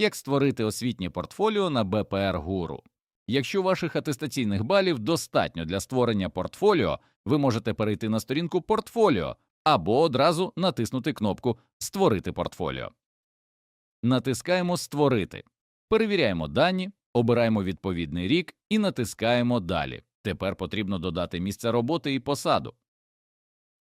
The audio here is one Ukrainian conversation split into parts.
Як створити освітнє портфоліо на БПР Гуру? Якщо ваших атестаційних балів достатньо для створення портфоліо, ви можете перейти на сторінку портфоліо або одразу натиснути кнопку Створити портфоліо. Натискаємо Створити. Перевіряємо дані, обираємо відповідний рік і натискаємо Далі. Тепер потрібно додати місце роботи і посаду.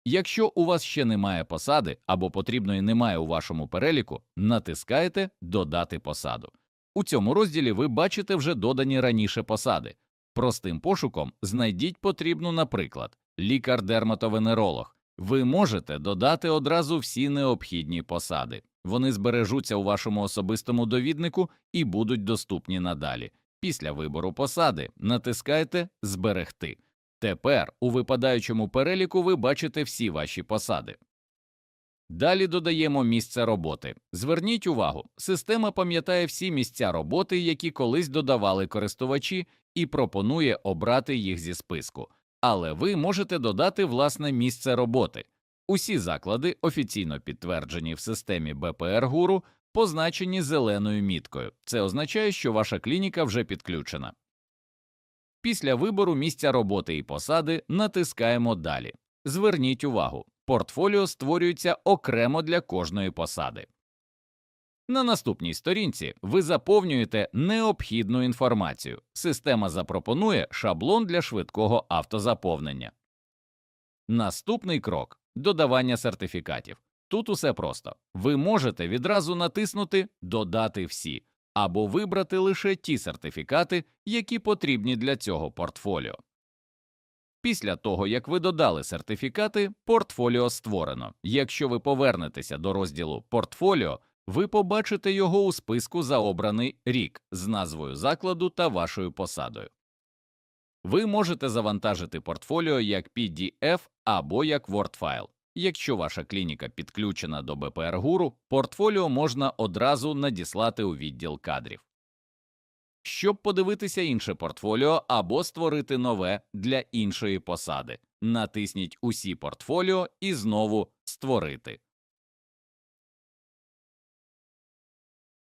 Якщо у вас ще немає посади або потрібної немає у вашому переліку, натискаєте Додати посаду. У цьому розділі ви бачите вже додані раніше посади. Простим пошуком знайдіть потрібну, наприклад, лікар-дерматовенеролог. Ви можете додати одразу всі необхідні посади. Вони збережуться у вашому особистому довіднику і будуть доступні надалі. Після вибору посади натискайте Зберегти. Тепер у випадаючому переліку ви бачите всі ваші посади. Далі додаємо місце роботи. Зверніть увагу, система пам'ятає всі місця роботи, які колись додавали користувачі, і пропонує обрати їх зі списку. Але ви можете додати власне місце роботи. Усі заклади, офіційно підтверджені в системі БПР Гуру, позначені зеленою міткою. Це означає, що ваша клініка вже підключена. Після вибору місця роботи і посади натискаємо Далі. Зверніть увагу, портфоліо створюється окремо для кожної посади. На наступній сторінці ви заповнюєте необхідну інформацію. Система запропонує шаблон для швидкого автозаповнення. Наступний крок додавання сертифікатів. Тут усе просто. Ви можете відразу натиснути Додати всі або вибрати лише ті сертифікати, які потрібні для цього портфоліо. Після того, як ви додали сертифікати, портфоліо створено. Якщо ви повернетеся до розділу Портфоліо, ви побачите його у списку за обраний рік з назвою закладу та вашою посадою. Ви можете завантажити портфоліо як PDF або як Word файл. Якщо ваша клініка підключена до БПР Гуру, портфоліо можна одразу надіслати у відділ кадрів. Щоб подивитися інше портфоліо або створити нове для іншої посади, натисніть усі портфоліо і знову Створити.